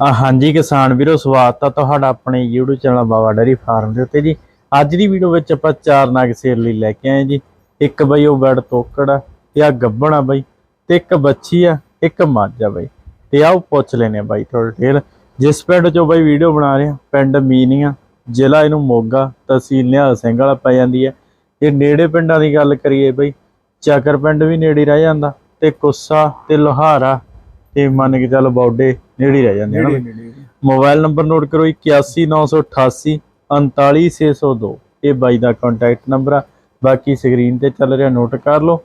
ਆ ਹਾਂਜੀ ਕਿਸਾਨ ਵੀਰੋ, ਸਵਾਗਤ ਆ ਤੁਹਾਡਾ ਆਪਣੇ YouTube channel Baba dairy farm ਦੇ ਉੱਤੇ ਜੀ। ਅੱਜ ਦੀ ਵੀਡੀਓ ਵਿੱਚ ਆਪਾਂ ਚਾਰ ਨਗ ਸੇਲ ਲਈ ਲੈ ਕੇ ਆਏ ਜੀ। ਇੱਕ ਬਈ ਉਹ ਬੈਡ ਤੋਕੜ ਆ ਤੇ ਆ ਗੱਬਣ ਆ ਬਈ ਤੇ ਇੱਕ ਬੱਚੀ ਆ, ਇੱਕ ਮੱਝ ਆ ਬਈ। ਤੇ ਆਓ ਪੁੱਛ ਲੈਨੇ ਆ ਬਾਈ ਥੋੜਾ ਡਿਟੇਲ ਜਿਸ ਪਿੰਡ ਚੋਂ ਬਈ ਵੀਡੀਓ ਬਣਾ ਰਹੇ ਆ, ਪਿੰਡ ਮੀਨੀਆਂ, ਜ਼ਿਲ੍ਹਾ ਇਹਨੂੰ ਮੋਗਾ, ਤਹਿਸੀਲ ਨਿਹਾਲ ਸਿੰਘ ਵਾਲਾ ਪੈ ਜਾਂਦੀ ਹੈ ਤੇ ਨੇੜੇ ਪਿੰਡਾਂ ਦੀ ਗੱਲ ਕਰੀਏ ਬਈ, ਚੱਕਰ ਪਿੰਡ ਵੀ ਨੇੜੇ ਰਹਿ ਜਾਂਦਾ ਤੇ ਕੁੱਸਾ ਤੇ ਲੋਹਾਰਾ ਤੇ ਮੰਨ ਕੇ ਚੱਲ ਬੌਡੇ ਨੇੜੇ ਰਹਿ ਜਾਂਦੇ ਹਨ ਮੋਬਾਈਲ ਨੰਬਰ ਨੋਟ ਕਰੋ 81988 39602 ਇਹ ਬਾਈ ਦਾ ਕੰਟੈਕਟ ਨੰਬਰ ਆ। ਬਾਕੀ ਸਕਰੀਨ ਤੇ ਚੱਲ ਰਿਹਾ ਨੋਟ ਕਰ ਲਓ।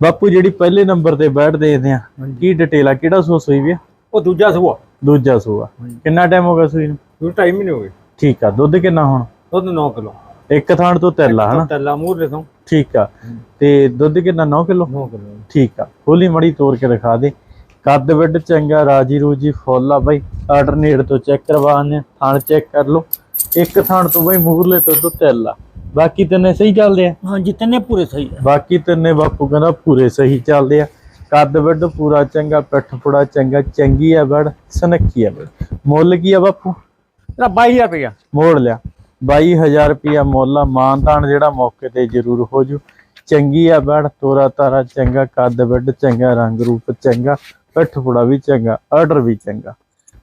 ਬਾਪੂ ਜਿਹੜੀ ਪਹਿਲੇ ਨੰਬਰ ਤੇ ਬੈਠ ਦੇਖਦੇ ਆ ਕੀ ਡਿਟੇਲ ਆ? ਕਿਹੜਾ ਸੂਸ ਹੋਈ ਵੀ ਆ? ਉਹ ਦੂਜਾ ਸੂਆ। ਦੂਜਾ ਸੂਆ। ਕਿੰਨਾ ਟਾਈਮ ਹੋ ਗਿਆ ਸੂਈ ਨੂੰ? ਦੂ ਟਾਈਮ ਹੀ ਨਹੀਂ ਹੋ ਗਏ। ਠੀਕ ਆ। ਦੁੱਧ ਕਿੰਨਾ ਹੁਣ? ਦੁੱਧ 9 ਕਿਲੋ। ਇੱਕ ਥਾਣ ਤੋਂ ਤੈਲਾ ਹਨਾ? ਤੱਲਾ ਮੂਰ ਦੇ ਤੋਂ। ਠੀਕ ਆ। ਤੇ ਦੁੱਧ ਕਿੰਨਾ? 9 ਕਿਲੋ? 9 ਕਿਲੋ। ਠੀਕ ਆ। ਖੋਲੀ ਮੜੀ ਤੋੜ ਕੇ ਦਿਖਾ ਦੇ। ਕੱਦ ਵਿੱਡ ਚੰਗਾ ਰਾਜੀ ਰੂਜੀ ਫੁੱਲ ਆ ਬਾਈ। ਆਲਟਰਨੇਟ ਤੋਂ ਚੈੱਕ ਕਰਵਾਉਂਦੇ ਆ ਥਾਣ ਚੈੱਕ ਕਰ ਲਓ। ਇੱਕ ਥਾਣ ਤੋਂ ਬਾਈ ਮੂਰਲੇ ਤੋਂ ਦੁੱਧ ਤੈਲ ਆ। ਬਾਕੀ ਤਿੰਨੇ ਸਹੀ ਚੱਲਦੇ ਆ? ਹਾਂ ਜਿੰਨੇ ਪੂਰੇ ਸਹੀ ਹੈ ਬਾਕੀ ਤਿੰਨੇ ਬਾਪੂ ਕਹਿੰਦਾ ਪੂਰੇ ਸਹੀ ਚੱਲਦੇ ਆ। ਕੱਦ ਵਿੱਡ ਪੂਰਾ ਚੰਗਾ ਪਿੱਠ ਪੁੜਾ ਚੰਗਾ ਚੰਗੀ ਆ ਬੜ ਸਨੱਖੀ ਆ ਬਈ ਮੁੱਲ ਕੀ ਆ ਬਾਪੂ? ਇਹਦਾ 22000 ਰੁਪਇਆ ਮੋੜ ਲਿਆ। 22000 ਰੁਪਿਆ ਮੁੱਲ ਆ। ਮਾਨਤਾਨ ਜਿਹੜਾ ਮੌਕੇ ਤੇ ਜ਼ਰੂਰ ਹੋ ਜੂ। ਚੰਗੀ ਆ ਬੜ ਤੋਰਾ ਤਾਰਾ ਚੰਗਾ ਕੱਦ ਵਿੱਡ ਚੰਗਾ ਰੰਗ ਰੂਪ ਚੰਗਾ। ਪਿੱਠ ਪੁੜਾ ਵੀ ਚੰਗਾ ਆਰਡਰ ਵੀ ਚੰਗਾ।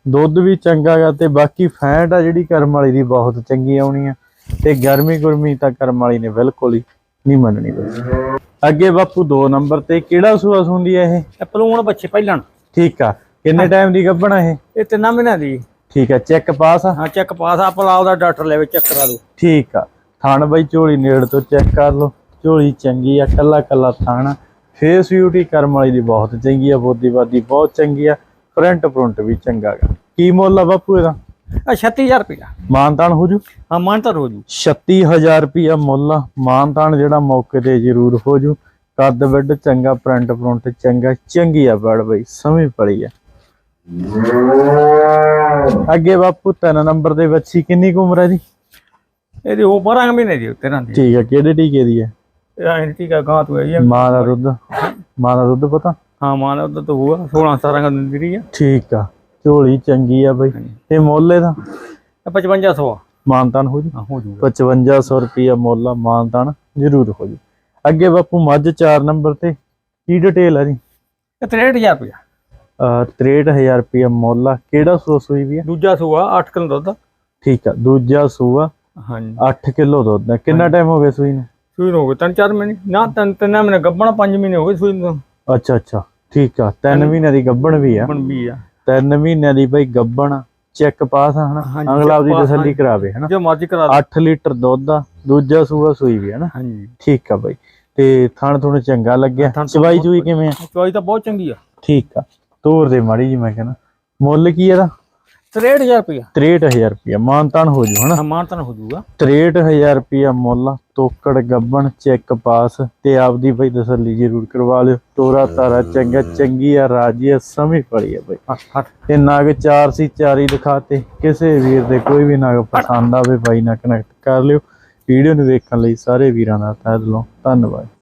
ਦੁੱਧ ਵੀ ਚੰਗਾ ਗਾ ਤੇ ਬਾਕੀ ਫੈਂਟ ਆ ਜਿਹੜੀ ਕਰਮ ਵਾਲੀ ਦੀ ਬਹੁਤ ਚੰਗੀ ਆਉਣੀ ਆ। ਤੇ ਗਰਮੀ ਗੁਰਮੀ ਤਾਂ ਕਰਮ ਵਾਲੀ ਨੇ ਬਿਲਕੁਲ ਹੀ ਨਹੀਂ ਮੰਨਣੀ ਅੱਗੇ ਬਾਪੂ 2 ਨੰਬਰ ਤੇ ਕਿਹੜਾ ਸੂਆ ਸੁੰਦੀ ਆ ਇਹ? ਪਲੂਣ ਬੱਚੇ ਪਹਿਲਣ ਠੀਕ ਆ। ਕਿੰਨੇ ਟਾਈਮ ਦੀ ਗੱਭਣਾ ਇਹ? ਇਹ ਤਿੰਨਾਂ ਮਹੀਨਿਆਂ ਦੀ। ਠੀਕ ਆ ਚੈੱਕ ਪਾਸ ਆ? ਹਾਂ ਚੈੱਕ ਪਾਸ ਆ ਪਲਾਉ ਦਾ ਡਾਕਟਰ ਲੈਵੇ ਚੈੱਕ ਕਰਾ ਦੋ ਠੀਕ ਆ। ਥਣ ਬਾਈ ਝੋਲੀ ਨੇੜ ਤੋਂ ਚੈੱਕ ਕਰ ਲਓ। ਝੋਲੀ ਚੰਗੀ ਆ ਕੱਲਾ ਕੱਲਾ ਥਣ ਫੇਸ ਬਿਊਟੀ ਕਰਮ ਵਾਲੀ ਦੀ ਬਹੁਤ ਚੰਗੀ ਆ ਬੋਦੀਵਾਦੀ ਬਹੁਤ ਚੰਗੀ ਆ ਫਰੰਟ ਫਰੰਟ ਵੀ ਚੰਗਾ ਗਾ। ਕੀ ਮੁੱਲ ਆ ਬਾਪੂ ਇਹਦਾ? ਆ 36000 ਰੁਪਇਆ। ਮਾਨਤਾਨ ਹੋ ਜੂ? ਹਾਂ ਮਨ ਤਾਂ ਹੋ ਜੂ। 36000 ਰੁਪਿਆ ਮੁੱਲ ਆ ਮਾਨਤਾਨ ਜਿਹੜਾ ਮੌਕੇ ਤੇ ਜ਼ਰੂਰ ਹੋ ਜੂ। ਕੱਦ ਵਿੱਡ ਚੰਗਾ ਪ੍ਰਿੰਟ ਫਰੰਟ ਚੰਗਾ ਚੰਗੀ ਆ ਬੜ ਬਈ ਸਮਝ ਪੜੀ ਆ। ਅੱਗੇ ਬਾਪੂ ਤਿੰਨ ਨੰਬਰ ਦੇ ਬੱਚੀ ਕਿੰਨੀ ਕੁ ਉਮਰ ਹੈ ਜੀ ਇਹਦੀ ਉਹ 12 ਮਹੀਨੇ ਦੀ ਤੇਰਾਂ ਦੀ ਠੀਕ ਆ ਕਿਹੜੇ ਟੀਕੇ ਦੀ ਹੈ ਐਂਟੀ ਕਾ ਗਾਂ ਤੂੰ ਇਹ ਮਾਂ ਦਾ ਦੁੱਧ। ਮਾਂ ਦਾ ਦੁੱਧ ਪਤਾ? ਹਾਂ ਮਾਨ ਉਹਦਾ ਤਾਂ ਹੋਊਗਾ 16 17 ਦਾ ਦਿੰਦੀ ਰਹੀ ਆ। ਠੀਕ ਆ। ਝੋਲੀ ਚੰਗੀ ਆ ਬਈ। ਤੇ ਮੁੱਲ ਇਹਦਾ? ਇਹ 5500 ਆ। ਮਾਨਤਾਨ ਹੋ ਜੂ? ਹਾਂ ਹੋ ਜੂਗਾ 5500 ਰੁਪਿਆ ਮੁੱਲ ਆ ਮਾਨਤਾਨ। ਜ਼ਰੂਰ ਹੋ ਜੂ। ਅੱਗੇ ਬਾਪੂ ਮੱਝ 4 ਨੰਬਰ ਤੇ। ਕੀ ਡਿਟੇਲ ਆ ਜੀ? ਇਹ 63000 ਰੁਪਇਆ ਅਹ 63000 ਰੁਪਿਆ ਮੁੱਲ ਆ। ਕਿਹੜਾ ਸੂਸ ਹੋਈ ਵੀ ਆ? ਦੂਜਾ ਸੂਆ 8 ਕਿਲੋ ਦੁੱਧ। ਠੀਕ ਆ। ਦੂਜਾ ਸੂਆ ਹਾਂਜੀ। 8 ਕਿਲੋ ਦੁੱਧ ਆ। ਕਿੰਨਾ ਟਾਈਮ ਹੋ ਗਿਆ ਸੂਈ ਨੂੰ? ਸੂਈ ਨੂੰ ਹੋ ਗਏ ਤਿੰਨ ਚਾਰ ਮਹੀਨੇ। ਨਾ ਤਿੰਨ ਤਿੰਨ ਮਹੀਨੇ ਗੱਬਣਾ 5 ਮਹੀਨੇ ਹੋ ਗਏ ਸੂਈ ਨੂੰ। ਅੱਛਾ ਅੱਛਾ। ਠੀਕ ਆ 3 ਮਹੀਨਿਆਂ ਦੀ ਗੱਭਣ ਵੀ ਆ। ਬਣ ਵੀ ਆ। 3 ਮਹੀਨਿਆਂ ਦੀ ਬਈ ਗੱਭਣ ਚੈੱਕ ਪਾਸ ਹਨਾ? ਅਗਲਾ ਆਪਦੀ ਤਸੱਲੀ ਕਰਾਵੇ ਹਨਾ? ਜੋ ਮਰਜ਼ੀ ਕਰਾ ਦੇ। 8 ਲੀਟਰ ਦੁੱਧ ਆ ਦੂਜਾ ਸੂਆ ਸੂਈ ਵੀ ਹਨਾ? ਹਾਂਜੀ। ਠੀਕ ਆ ਬਈ। ਤੇ ਥਣ ਥੁਣ ਚੰਗਾ ਲੱਗਿਆ। ਚਵਾਈ ਚੂਈ ਕਿਵੇਂ ਆ? ਚੋਈ ਤਾਂ ਬਹੁਤ ਚੰਗੀ ਆ। ਠੀਕ ਆ। ਤੋਰ ਦੇ ਮਾੜੀ ਜੀ ਮੈਂ ਕਹਿੰਦਾ। ਮੁੱਲ ਕੀ ਇਹਦਾ? 63000 ਰੁਪਇਆ। 63000 ਰੁਪਇਆ। ਮਾਨਤਾਨ ਹੋ ਜੂ ਹਨਾ? ਸਮਾਨ ਤਾਂ ਹੋ ਜਾਊਗਾ 63000 ਰੁਪਇਆ ਮੁੱਲ ਤੋਕੜ ਗੱਬਣ ਚੈੱਕ ਪਾਸ ਤੇ ਆਪਦੀ ਬਈ ਤਸੱਲੀ ਜ਼ਰੂਰ ਕਰਵਾ ਲਿਓ। ਤੋਰਾ ਤਾਰਾ ਚੰਗਾ ਚੰਗੀ ਆ ਰਾਜੀ ਆ ਪੜੀ ਆ ਬਈ ਤੇ ਨਗ ਚਾਰ ਸੀ ਚਾਰੀ ਦਿਖਾਤੇ। ਕਿਸੇ ਵੀਰ ਦੇ ਕੋਈ ਵੀ ਨਗ ਪਸੰਦ ਆਵੇ ਬਾਈ ਨਾਲ ਕਨੈਕਟ ਕਰ ਲਿਓ। ਵੀਡੀਓ ਨੂੰ ਦੇਖਣ ਲਈ ਸਾਰੇ ਵੀਰਾਂ ਦਾ ਤਹਿ ਦਿਲੋਂ ਧੰਨਵਾਦ।